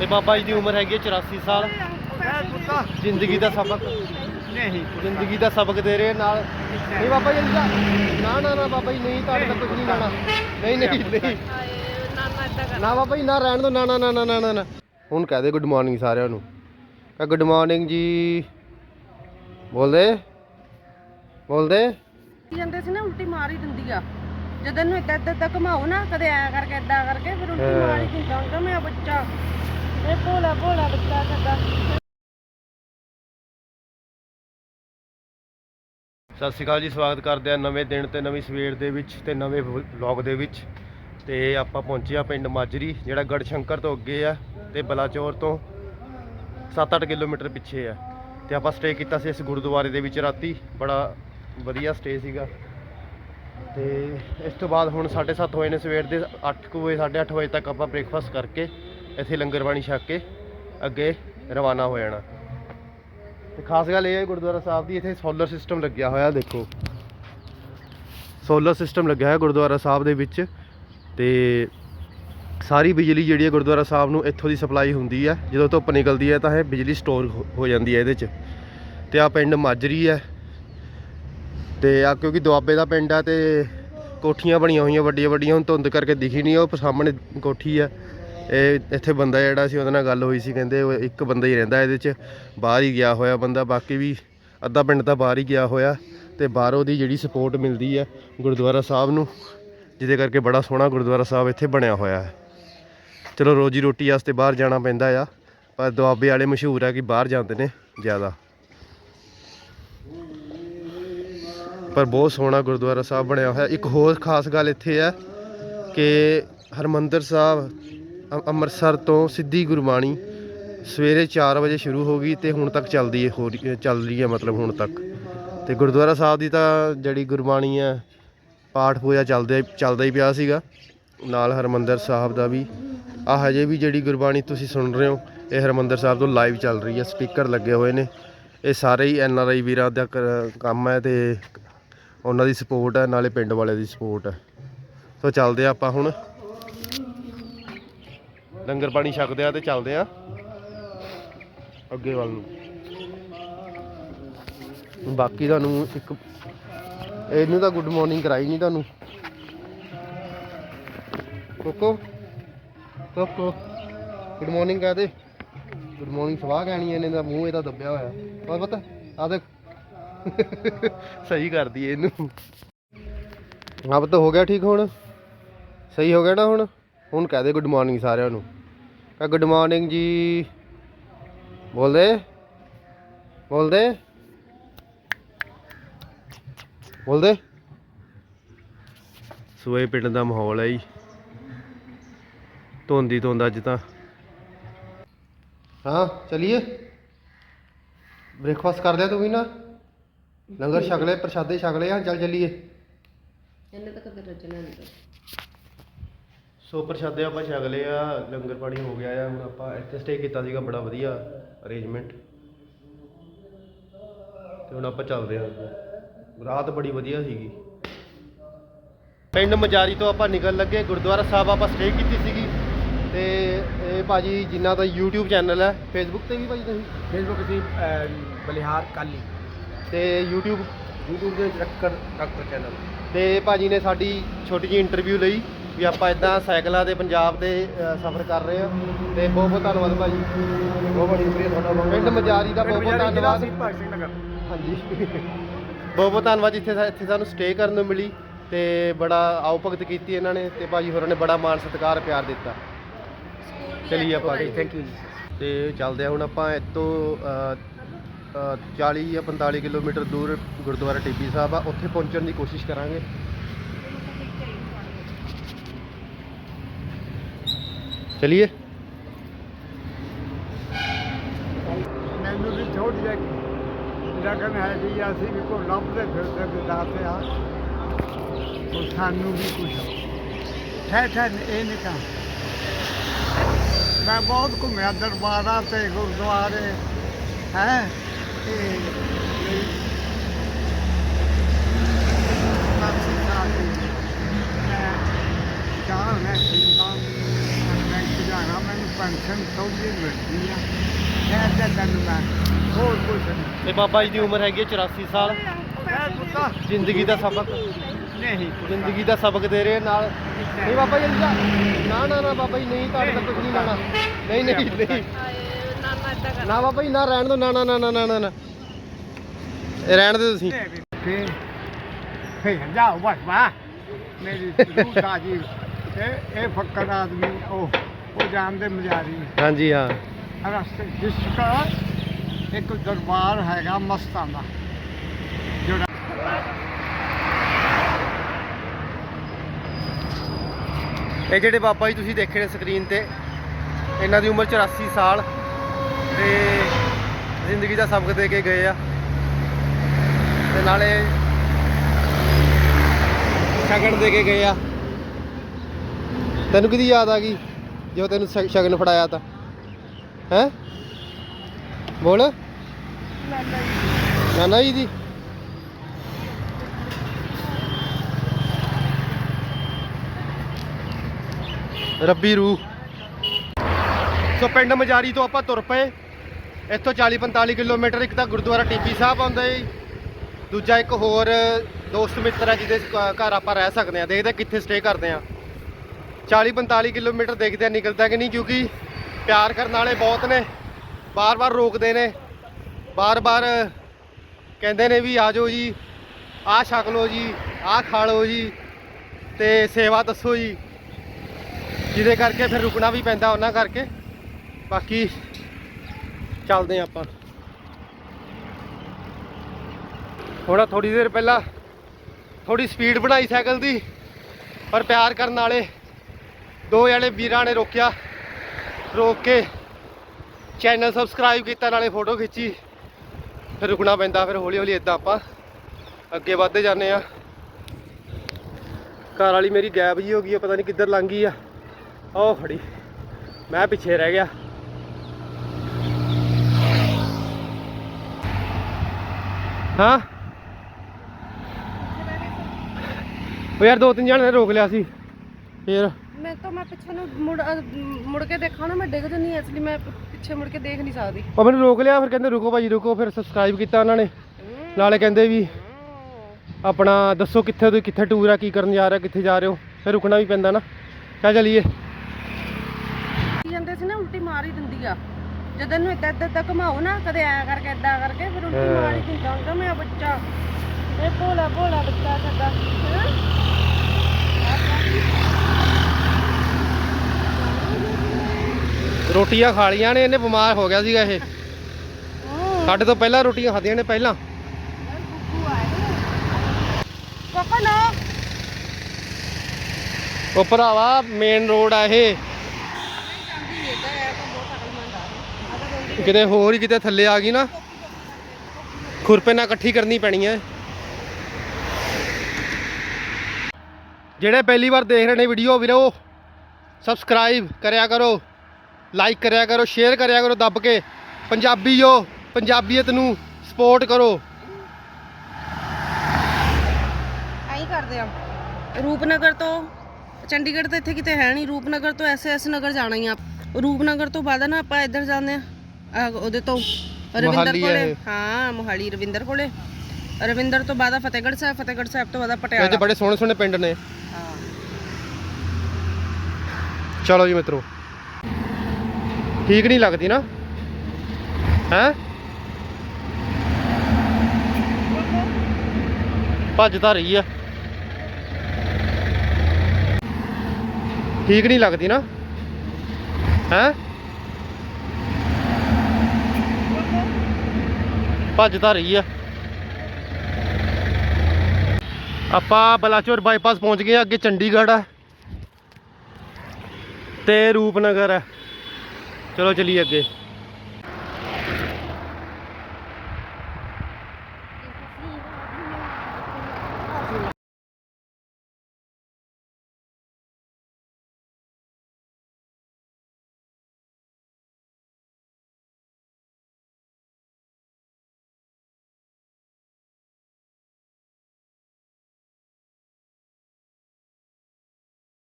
ਤੇ ਬਾਬਾ ਜੀ ਦੀ ਉਮਰ ਹੈਗੀ ਹੈ 84 ਸਾਲ। ਜ਼ਿੰਦਗੀ ਦਾ ਸਬਕ। ਨਹੀਂ। ਜ਼ਿੰਦਗੀ ਦਾ ਸਬਕ ਦੇ ਰਹੇ ਨਾਲ। ਨਹੀਂ ਬਾਬਾ ਜੀ ਨਾ ਨਾ ਨਾ ਨਾ ਬਾਬਾ ਜੀ ਨਹੀਂ ਤੁਹਾਡੇ ਤਾਂ ਕੁਝ ਨਹੀਂ ਲੈਣਾ ਨਹੀਂ ਨਹੀਂ ਨਹੀਂ। ਨਾ ਬਾਬਾ ਜੀ ਨਾ ਰਹਿਣ ਦੋ ਨਾ ਨਾ ਨਾ ਨਾ ਨਾ ਨਾ ਨਾ। ਹੁਣ ਕਹਿ ਦੇ ਗੁੱਡ ਮਾਰਨਿੰਗ ਸਾਰਿਆਂ ਨੂੰ। ਕਹ ਗੁੱਡ ਮਾਰਨਿੰਗ ਜੀ। ਬੋਲਦੇ? ਬੋਲਦੇ? ਜਾਂਦੇ ਸੀ ਨਾ ਉਲਟੀ ਮਾਰ ਹੀ ਦਿੰਦੀ ਆ। ਜਦੋਂ ਇਹਨੂੰ ਇੱਦਾਂ ਇੱਦਾਂ ਇੱਦਾਂ ਘੁਮਾਓ ਨਾ ਕਦੇ ਐ ਕਰਕੇ ਏਦਾਂ ਕਰਕੇ ਫਿਰ ਉਲਟੀ। ਮਾਰ ਹੀ ਦਿੰਦਾ ਹੁੰਦਾ ਮੇਰਾ ਬੱਚਾ। ਇਹ ਭੋਲਾ ਭੋਲਾ ਬੱਚਾ ਸਾਡਾ। ਸਤਿ ਸ਼੍ਰੀ ਅਕਾਲ ਜੀ, ਸਵਾਗਤ ਕਰਦੇ ਆ ਨਵੇਂ ਦਿਨ ਤੇ ਨਵੀਂ ਸਵੇਰ ਦੇ ਵਿੱਚ ਤੇ ਨਵੇਂ ਵਲੌਗ ਦੇ ਵਿੱਚ। ਤੇ ਆਪਾਂ ਪਹੁੰਚੇ ਆ ਪਿੰਡ ਮਾਜਰੀ, ਜਿਹੜਾ ਗੜਸ਼ੰਕਰ ਤੋਂ ਅੱਗੇ ਆ ਤੇ ਬਲਾਚੌਰ ਤੋਂ 7-8 ਕਿਲੋਮੀਟਰ ਪਿੱਛੇ ਆ। ਤੇ ਆਪਾਂ ਸਟੇ ਕੀਤਾ ਸੀ ਇਸ ਗੁਰਦੁਆਰੇ ਦੇ ਵਿੱਚ ਰਾਤੀ, ਬੜਾ ਵਧੀਆ ਸਟੇ ਸੀਗਾ। ਤੇ ਇਸ ਤੋਂ ਬਾਅਦ ਹੁਣ 7:30 ਹੋਏ ਨੇ ਸਵੇਰ ਦੇ 8 ਕੁ ਵਜੇ 8:30 ਵਜੇ ਤੱਕ ਆਪਾਂ ਬ੍ਰੇਕਫਾਸਟ ਕਰਕੇ ਇੱਥੇ ਲੰਗਰ ਪਾਣੀ ਛਕ ਕੇ ਅੱਗੇ ਰਵਾਨਾ ਹੋ ਜਾਣਾ। ਤੇ ਖਾਸ ਗੱਲ ਇਹ ਹੈ ਗੁਰਦੁਆਰਾ ਸਾਹਿਬ ਦੀ, ਇੱਥੇ ਸੋਲਰ ਸਿਸਟਮ ਲੱਗਿਆ ਹੋਇਆ, ਦੇਖੋ। ਸੋਲਰ ਸਿਸਟਮ ਲੱਗਿਆ ਹੋਇਆ ਗੁਰਦੁਆਰਾ ਸਾਹਿਬ ਦੇ ਵਿੱਚ ਤੇ ਸਾਰੀ ਬਿਜਲੀ ਜਿਹੜੀ ਹੈ ਗੁਰਦੁਆਰਾ ਸਾਹਿਬ ਨੂੰ ਇੱਥੋਂ ਦੀ ਸਪਲਾਈ ਹੁੰਦੀ ਹੈ। ਜਦੋਂ ਧੁੱਪ ਨਿਕਲਦੀ ਹੈ ਤਾਂ ਇਹ ਬਿਜਲੀ ਸਟੋਰ ਹੋ- ਜਾਂਦੀ ਹੈ ਇਹਦੇ 'ਚ। ਤੇ ਆ ਪਿੰਡ ਮਾਜਰੀ ਹੈ। ਤੇ ਆ ਕਿਉਂਕਿ ਦੁਆਬੇ ਦਾ ਪਿੰਡ ਆ ਤੇ ਕੋਠੀਆਂ ਬਣੀਆਂ ਹੋਈਆਂ ਵੱਡੀਆਂ ਵੱਡੀਆਂ ਹੁਣ ਧੁੰਦ ਕਰਕੇ ਦਿਖੀ ਨਹੀਂ, ਉਹ ਸਾਹਮਣੇ ਕੋਠੀ ਹੈ। ਇਹ ਇੱਥੇ ਬੰਦਾ ਜਿਹੜਾ ਸੀ ਉਹਦੇ ਨਾਲ ਗੱਲ ਹੋਈ ਸੀ, ਕਹਿੰਦੇ ਉਹ ਇੱਕ ਬੰਦਾ ਹੀ ਰਹਿੰਦਾ ਇਹਦੇ 'ਚ, ਬਾਹਰ ਹੀ ਗਿਆ ਹੋਇਆ ਬੰਦਾ, ਬਾਕੀ ਵੀ ਅੱਧਾ ਪਿੰਡ ਤਾਂ ਬਾਹਰ ਹੀ ਗਿਆ ਹੋਇਆ ਤੇ ਬਾਹਰੋਂ ਦੀ ਜਿਹੜੀ ਸਪੋਰਟ ਮਿਲਦੀ ਹੈ ਗੁਰਦੁਆਰਾ ਸਾਹਿਬ ਨੂੰ, ਜਿਹਦੇ ਕਰਕੇ ਬੜਾ ਸੋਹਣਾ ਗੁਰਦੁਆਰਾ ਸਾਹਿਬ ਇੱਥੇ ਬਣਿਆ ਹੋਇਆ ਹੈ। ਚਲੋ ਰੋਜੀ ਰੋਟੀ ਵਾਸਤੇ ਬਾਹਰ ਜਾਣਾ ਪੈਂਦਾ ਆ, ਪਰ ਦੁਆਬੇ ਵਾਲੇ ਮਸ਼ਹੂਰ ਆ ਕਿ ਬਾਹਰ ਜਾਂਦੇ ਨੇ ਜ਼ਿਆਦਾ। ਪਰ ਬਹੁਤ ਸੋਹਣਾ ਗੁਰਦੁਆਰਾ ਸਾਹਿਬ ਬਣਿਆ ਹੋਇਆ। ਇੱਕ ਹੋਰ ਖਾਸ ਗੱਲ ਇੱਥੇ ਹੈ ਕਿ ਹਰਮੰਦਰ ਸਾਹਿਬ ਅੰਮ੍ਰਿਤਸਰ ਤੋਂ ਸਿੱਧੀ ਗੁਰਬਾਣੀ ਸਵੇਰੇ 4 ਵਜੇ ਸ਼ੁਰੂ ਹੋ ਗਈ ਤੇ ਹੁਣ ਤੱਕ ਚੱਲਦੀ ਹੈ ਹੋ ਰਹੀ- ਚੱਲ ਰਹੀ ਹੈ ਮਤਲਬ ਹੁਣ ਤੱਕ। ਤੇ ਗੁਰਦੁਆਰਾ ਸਾਹਿਬ ਦੀ ਤਾਂ ਜਿਹੜੀ ਗੁਰਬਾਣੀ ਹੈ ਪਾਠ ਪੂਜਾ ਚੱਲਦੇ, ਚੱਲਦਾ ਹੀ ਪਿਆ ਸੀਗਾ। ਨਾਲ ਹਰਮੰਦਰ ਸਾਹਿਬ ਦਾ ਵੀ। ਆ ਹਜੇ ਵੀ ਜਿਹੜੀ ਗੁਰਬਾਣੀ ਤੁਸੀਂ ਸੁਣ ਰਹੇ ਹੋ, ਇਹ ਹਰਮੰਦਰ ਸਾਹਿਬ ਤੋਂ ਲਾਈਵ ਚੱਲ ਰਹੀ ਹੈ ਸਪੀਕਰ ਲੱਗੇ ਹੋਏ ਨੇ। ਇਹ ਸਾਰੇ ਹੀ ਐਨ ਆਰ ਆਈ ਵੀਰਾਂ ਦਾ ਕਰ- ਕੰਮ ਹੈ ਤੇ ਉਹਨਾਂ ਦੀ ਸਪੋਰਟ ਹੈ ਨਾਲੇ ਪਿੰਡ ਵਾਲਿਆਂ ਦੀ ਸਪੋਰਟ ਹੈ ਸੋ ਚੱਲਦੇ ਆ ਆਪਾਂ ਹੁਣ। ਲੰਗਰ ਪਾਣੀ ਛਕਦੇ ਆ ਤੇ ਚੱਲਦੇ ਆ। ਅੱਗੇ ਵੱਲ ਨੂੰ। ਬਾਕੀ ਤੁਹਾਨੂੰ ਇੱਕ ਇਹਨੂੰ ਤਾਂ ਗੁੱਡ ਮਾਰਨਿੰਗ ਕਰਾਈ ਨਹੀਂ ਤੁਹਾਨੂੰ। ਕੋਕੋ ਕੋਕੋ ਗੁੱਡ ਮਾਰਨਿੰਗ ਕਹਦੇ ਗੁੱਡ ਮਾਰਨਿੰਗ ਸਵਾਹ ਕਹਿਣੀ ਇਹਨੇ ਦਾ ਮੂੰਹ ਇਹਦਾ ਦੱਬਿਆ ਹੋਇਆ। ਪਰ ਪਤਾ ਆ ਦੇਖ। ਸਹੀ ਕਰਦੀ ਇਹਨੂੰ। ਆਪ ਤਾਂ ਹੋ ਗਿਆ ਠੀਕ ਹੁਣ? ਸਹੀ ਹੋ ਗਿਆ ਨਾ ਹੁਣ? ਹੁਣ ਕਹਿ ਦੇ ਗੁੱਡ ਮਾਰਨਿੰਗ ਸਾਰਿਆਂ ਨੂੰ। ਗੁੱਡ ਮਾਰਨਿੰਗ ਜੀ। ਬੋਲਦੇ ਬੋਲਦੇ ਬੋਲਦੇ ਸੂਏ ਪਿੰਡ ਦਾ ਮਾਹੌਲ ਹੈ ਜੀ। ਧੁੰਦੀ ਧੁੰਦ ਅੱਜ ਤਾਂ। ਹਾਂ ਚਲਿਏ। ਬ੍ਰੇਕਫਾਸਟ ਕਰ ਲਿਆ ਤੂੰ ਵੀ ਨਾ। ਲੰਗਰ ਛਕ ਲਿਆ ਪ੍ਰਸ਼ਾਦੇ ਛਕ ਲਿਆ ਚੱਲ ਚੱਲੀਏ। ਇਹਨੇ ਤਾਂ ਕਦੇ ਰਚਨਾ ਨਹੀਂ। ਸੋ ਪ੍ਰਸ਼ਾਦੇ ਆਪਾਂ ਛਕ ਆ ਲੰਗਰ ਪਾਣੀ ਹੋ ਗਿਆ ਆ ਹੁਣ ਆਪਾਂ ਇੱਥੇ ਸਟੇ ਕੀਤਾ ਸੀਗਾ ਬੜਾ ਵਧੀਆ ਅਰੇਂਜਮੈਂਟ ਤੇ ਹੁਣ ਆਪਾਂ ਚੱਲਦੇ ਆ। ਅੱਗੇ। ਰਾਤ ਬੜੀ ਵਧੀਆ ਸੀਗੀ। ਪਿੰਡ ਮਜਾਰੀ ਤੋਂ ਆਪਾਂ ਨਿਕਲ ਲੱਗੇ ਗੁਰਦੁਆਰਾ ਸਾਹਿਬ ਆਪਾਂ ਸਟੇ ਕੀਤੀ ਸੀਗੀ। ਤੇ ਇਹ ਭਾਜੀ ਜਿਨ੍ਹਾਂ ਦਾ YouTube ਚੈਨਲ ਹੈ Facebook ਤੇ ਵੀ ਭਾਜੀ ਤੁਸੀਂ? ਫੇਸਬੁੱਕ ਦੀ ਬਲਿਹਾਰ ਕਾਲੀ। ਤੇ YouTube YouTube ਦੇ ਡਾਕਟਰ ਡਾਕਟਰ ਚੈਨਲ ਤੇ ਭਾਜੀ ਨੇ ਸਾਡੀ ਛੋਟੀ ਜਿਹੀ ਇੰਟਰਵਿਊ ਲਈ। ਵੀ ਆਪਾਂ ਇਦਾਂ ਸਾਈਕਲਾਂ ਦੇ ਪੰਜਾਬ ਦੇ ਸਫ਼ਰ ਕਰ ਰਹੇ ਆ ਤੇ ਬਹੁਤ ਬਹੁਤ ਧੰਨਵਾਦ ਭਾਜੀ। ਬਹੁਤ ਬੜੀ ਸ਼ੁਕਰੀਆ ਤੁਹਾਡਾ ਬਹੁਤ ਪਿੰਡ ਮਜਾਰੀ ਦਾ ਬਹੁਤ ਬਹੁਤ ਧੰਨਵਾਦ। ਹਾਂਜੀ। ਬਹੁਤ ਬਹੁਤ ਧੰਨਵਾਦ ਇੱਥੇ ਸਾ- ਇੱਥੇ ਸਾਨੂੰ ਸਟੇ ਕਰਨ ਨੂੰ ਮਿਲੀ ਤੇ ਬੜਾ ਆਓ ਭਗਤ ਕੀਤੀ ਇਹਨਾਂ ਨੇ ਤੇ ਭਾਜੀ ਹੋਰਾਂ ਨੇ ਬੜਾ ਮਾਣ ਸਤਿਕਾਰ ਪਿਆਰ ਦਿੱਤਾ। ਚਲਿਏ ਆਪਾਂ। ਥੈਂਕ ਯੂ ਜੀ। ਤੇ ਚੱਲਦੇ ਆ ਹੁਣ ਆਪਾਂ ਇੱਥੋਂ ਅ, ਅ, 40 ਜਾਂ 45 ਕਿਲੋਮੀਟਰ ਦੂਰ ਗੁਰਦੁਆਰਾ ਟਿੱਬੀ ਸਾਹਿਬ ਆ। ਉੱਥੇ ਪਹੁੰਚਣ ਦੀ ਕੋਸ਼ਿਸ਼ ਕਰਾਂਗੇ। ਚਲਿਏ ਮੈਨੂੰ ਵੀ ਥੋੜੀ ਜਿਹੀ ਲਗਨ ਹੈ ਵੀ ਅਸੀਂ ਵੀ ਕੋ ਲੱਭਦੇ ਫਿਰਦੇ ਵੀ ਦਾਤੇ ਆ ਉਹ ਸਾਨੂੰ ਵੀ ਕੁਝ ਠਹਿ ਠਹਿ ਇਹ ਨਹੀਂ ਕੰਮ ਮੈਂ ਬਹੁਤ ਘੁੰਮਿਆ ਦਰਬਾਰਾਂ ਤੇ ਗੁਰਦੁਆਰੇ ਹੈ ਤੇ ਮੇਰੀ ਮਾਸੀ ਸਾਹਿਬ ਮੈਂ ਜਾਣਾ ਮੈਂ ਸਿੰਗਾਂ ਮੈਂ ਜਾਣਾ ਮੈਨੂੰ ਪੈਨਸ਼ਨ ਥੋੜੀ ਮਿਲਦੀ ਆ ਸ਼ਹਿਰ ਦਾ ਤੈਨੂੰ ਮੈਂ ਹੋਰ ਕੁਛ ਨਹੀਂ ਤੇ ਬਾਬਾ ਜੀ ਦੀ ਉਮਰ ਹੈਗੀ ਹੈ 84 ਸਾਲ। ਇਹ ਪੁੱਤਾ ਜ਼ਿੰਦਗੀ ਦਾ ਸਬਕ। ਨਹੀਂ ਜ਼ਿੰਦਗੀ ਦਾ ਸਬਕ ਦੇ ਰਹੇ ਨਾਲ। ਨਹੀਂ ਬਾਬਾ ਜੀ ਅੱਛਾ ਨਾ ਨਾ ਨਾ ਬਾਬਾ ਜੀ, ਨਹੀਂ, ਤੁਹਾਡੇ ਤੋਂ ਕੁਝ ਨਹੀਂ ਲੈਣਾ। ਨਹੀਂ ਨਹੀਂ ਨਹੀਂ। ਨਾ ਬਾਬਾ ਜੀ, ਨਾ ਰਹਿਣ ਦੋ ਨਾ ਨਾ ਨਾ ਨਾ ਨਾ ਨਾ ਇਹ ਰਹਿਣ ਦਿਓ ਤੁਸੀਂ। ਫੇਰ ਫੇਰ ਜਾਓ, ਬਸ ਵਾ ਮੇਰੀ ਰੂਹ ਤਾਜੀ। ਇਹ ਇਹ ਫੱਕਰ ਆਦਮੀ, ਉਹ। ਉਹ ਜਾਣਦੇ ਮਜਾਰੀ ਹਾਂਜੀ ਹਾਂ। ਰਸਤੇ ਜਿਸ ਦਾ ਇੱਕ ਦਰਬਾਰ ਹੈਗਾ ਮਸਤਾਂ ਦਾ। ਜਿਹੜਾ ਇਹ ਜਿਹੜੇ ਬਾਬਾ ਜੀ ਤੁਸੀਂ ਦੇਖੇ ਨੇ ਸਕਰੀਨ ਤੇ ਇਹਨਾਂ ਦੀ ਉਮਰ 84 ਸਾਲ ਤੇ ਜ਼ਿੰਦਗੀ ਦਾ ਸਬਕ ਦੇ ਕੇ ਗਏ ਆ। ਤੇ ਨਾਲੇ ਸ਼ਗਨ ਦੇ ਕੇ ਗਏ ਆ। ਤੈਨੂੰ ਕਿਹਦੀ ਯਾਦ ਆ ਗਈ? ਜੋ ਤੈਨੂੰ ਸ਼- ਸ਼ਗਨ ਫੜਾਇਆ ਤਾਂ। ਹੈ? ਬੋਲ। ਨਾਨਾ ਜੀ ਦੀ। ਰੱਬੀ ਰੂਹ। ਸੋ ਪਿੰਡ ਮਜਾਰੀ ਤੋਂ ਆਪਾਂ ਤੁਰ ਪਏ। ਇੱਥੋਂ 40 45 ਕਿਲੋਮੀਟਰ ਇੱਕ ਤਾਂ ਗੁਰਦੁਆਰਾ ਟੀਪੀ ਸਾਹਿਬ ਆਉਂਦਾ ਏ। ਦੂਜਾ ਇੱਕ ਹੋਰ ਦੋਸਤ ਮਿੱਤਰ ਹੈ ਜਿਹਦੇ ਘ- ਘਰ ਆਪਾਂ ਰਹਿ ਸਕਦੇ ਆ, ਦੇਖਦੇ ਹਾਂ ਕਿੱਥੇ ਸਟੇ ਕਰਦੇ ਆ। 40 45 ਕਿਲੋਮੀਟਰ ਦੇਖਦੇ ਆ ਨਿਕਲਦਾ ਕਿ ਨਹੀਂ, ਕਿਉਂਕਿ ਪਿਆਰ ਕਰਨ ਵਾਲੇ ਬਹੁਤ ਨੇ ਬਾਰ-ਬਾਰ ਰੋਕਦੇ ਨੇ ਬਾਰ-ਬਾਰ ਕਹਿੰਦੇ ਨੇ ਵੀ ਆ ਜਾਓ ਜੀ, ਆਹ ਛਕ ਲਓ ਜੀ, ਆਹ ਖਾ ਲਓ ਜੀ, ਤੇ ਸੇਵਾ ਦੱਸੋ ਜੀ, ਜਿਹਦੇ ਕਰਕੇ ਫਿਰ ਰੁਕਣਾ ਵੀ ਪੈਂਦਾ ਉਹਨਾਂ ਕਰਕੇ। ਬਾਕੀ ਚੱਲਦੇ ਹਾਂ ਆਪਾਂ। ਥੋੜਾ ਥੋੜੀ ਦੇਰ ਪਹਿਲਾਂ ਥੋੜੀ ਸਪੀਡ ਬਣਾਈ ਸਾਈਕਲ ਦੀ, ਪਰ ਪਿਆਰ ਕਰਨ ਵਾਲੇ ਦੋ ਜਣੇ ਵੀਰਾਂ ਨੇ ਰੋਕਿਆ। ਰੋਕ ਕੇ ਚੈਨਲ ਸਬਸਕ੍ਰਾਈਬ ਕੀਤਾ, ਨਾਲੇ ਫੋਟੋ ਖਿੱਚੀ। ਫਿਰ ਰੁਕਣਾ ਪੈਂਦਾ, ਫਿਰ ਹੌਲੀ ਹੌਲੀ ਇਦਾਂ ਆਪਾਂ ਅੱਗੇ ਵੱਧਦੇ ਜਾਂਦੇ ਆ ਘਰ ਵਾਲੀ ਮੇਰੀ ਗਾਇਬ ਜੀ ਹੋ ਗਈ ਆ, ਪਤਾ ਨਹੀਂ ਕਿੱਧਰ ਲੰਘ ਗਈ ਆ। ਉਹ ਖੜੀ। ਮੈਂ ਪਿੱਛੇ ਰਹਿ ਗਿਆ। ਹਾਂ? ਉਹ ਯਾਰ ਦੋ ਤਿੰਨ ਜਣੇ ਨੇ ਰੋਕ ਲਿਆ ਸੀ। ਫੇਰ ਮੈਂ ਤਾਂ ਮੈਂ ਪਿੱਛੇ ਨੂੰ ਮੁੜ ਮੁੜ ਕੇ ਦੇਖਾਂ ਨਾ ਮੈਂ ਡਿੱਗ ਜੰਨੀ ਇਸ ਲਈ ਮੈਂ ਪਿੱਛੇ ਮੁੜ ਕੇ ਦੇਖ ਨਹੀਂ ਸਕਦੀ। ਉਹ ਮੈਨੂੰ ਰੋਕ ਲਿਆ ਫਿਰ ਕਹਿੰਦੇ ਰੁਕੋ ਭਾਜੀ ਰੁਕੋ ਫਿਰ ਸਬਸਕ੍ਰਾਈਬ ਕੀਤਾ ਉਹਨਾਂ ਨੇ। ਨਾਲੇ ਕਹਿੰਦੇ ਵੀ ਆਪਣਾ ਦੱਸੋ ਕਿੱਥੇ ਤੁਸੀਂ ਕਿੱਥੇ ਟੂਰ ਆ ਕੀ ਕਰਨ ਜਾ ਰਹੇ ਹੋ ਕਿੱਥੇ ਜਾ ਰਹੇ ਹੋ ਫਿਰ ਰੁਕਣਾ ਵੀ ਪੈਂਦਾ ਨਾ। ਚੱਲ ਚਲੀਏ। ਕੀ ਜਾਂਦੇ ਸੀ ਨਾ ਉਲਟੀ ਮਾਰ ਹੀ ਦਿੰਦੀ ਆ। ਜਦੋਂ ਇਹਨੂੰ ਇੱਦਾਂ ਇੱਦਾਂ ਇੱਦਾਂ ਘੁਮਾਓ ਨਾ ਕਦੇ ਐ ਕਰਕੇ ਏਦਾਂ ਕਰਕੇ ਫਿਰ ਉਲਟੀ ਹਾਂ। ਮਾਰ ਹੀ ਦਿੰਦਾ ਹੁੰਦਾ ਮੇਰਾ ਬੱਚਾ। ਇਹ ਭੋਲਾ ਭੋਲਾ ਬੱਚਾ ਸਾਡਾ ਹੈਂ? ਰੋਟੀਆਂ ਖਾ ਲੀਆਂ ਨੇ ਇਹਨੇ ਬਿਮਾਰ ਹੋ ਗਿਆ ਸੀਗਾ ਇਹ। ਸਾਡੇ ਤੋਂ ਪਹਿਲਾਂ ਰੋਟੀਆਂ ਖਾਧੀਆਂ ਨੇ ਪਹਿਲਾਂ। ਉਹ ਭਰਾਵਾ ਮੇਨ ਰੋਡ ਆ ਇਹ। ਕਿਤੇ ਹੋਰ ਹੀ ਕਿਤੇ ਥੱਲੇ ਆ ਗਈ ਨਾ। ਖੁਰਪੇ ਨਾਲ ਇਕੱਠੀ ਕਰਨੀ ਪੈਣੀ ਹੈ ਜਿਹੜੇ ਪਹਿਲੀ ਵਾਰ ਦੇਖ ਰਹੇ ਨੇ ਵੀਡੀਓ ਵੀਰੋ ਸਬਸਕ੍ਰਾਈਬ ਕਰਿਆ ਕਰੋ। ਲਾਈਕ ਕਰਿਆ ਕਰੋ ਸ਼ੇਅਰ ਕਰਿਆ ਕਰੋ ਦੱਬ ਕੇ। ਪੰਜਾਬੀਓ ਪੰਜਾਬੀਅਤ ਨੂੰ ਸਪੋਰਟ ਕਰੋ। ਐਂ ਕਰਦੇ ਆ। ਰੂਪਨਗਰ ਤੋਂ ਚੰਡੀਗੜ੍ਹ ਤਾਂ ਇੱਥੇ ਕਿਤੇ ਹੈ ਨਹੀਂ। ਰੂਪਨਗਰ ਤੋਂ ਐਸਐਸ ਨਗਰ ਜਾਣਾ ਹੀ ਆ। ਰੂਪਨਗਰ ਤੋਂ ਬਾਅਦ ਨਾ ਆਪਾਂ ਇੱਧਰ ਜਾਂਦੇ ਆ ਉਹਦੇ ਤੋਂ। ਰਵਿੰਦਰ ਕੋਲੇ। ਹਾਂ ਮੋਹਾਲੀ ਰਵਿੰਦਰ ਕੋਲੇ। ਰਵਿੰਦਰ ਤੋਂ ਬਾਅਦ ਫਤਿਹਗੜ੍ਹ ਸਾਹਿਬ ਫਤਿਹਗੜ੍ਹ ਸਾਹਿਬ ਤੋਂ ਬਾਅਦ ਪਟਿਆਲਾ। ਬੜੇ ਸੋਹਣੇ ਸੋਹਣੇ ਪਿੰਡ ਨੇ। ਚਲੋ ਜੀ ਮਿੱਤਰੋ। ਠੀਕ ਨਹੀਂ ਲੱਗਦੀ ਨਾ। ਹੈ? ਭੱਜ ਤਾਂ ਰਹੀ ਆ। ਠੀਕ ਨਹੀਂ ਲੱਗਦੀ ਨਾ। ਹੈ? ਭੱਜ ਤਾਂ ਰਹੀ ਆ। ਆਪਾਂ ਬਲਾਚੌਰ ਬਾਈਪਾਸ ਪਹੁੰਚ ਗਏ ਅੱਗੇ ਚੰਡੀਗੜ੍ਹ ਆ। ਤੇ ਰੂਪਨਗਰ ਹੈ ਚਲੋ ਚਲੀਏ ਅੱਗੇ।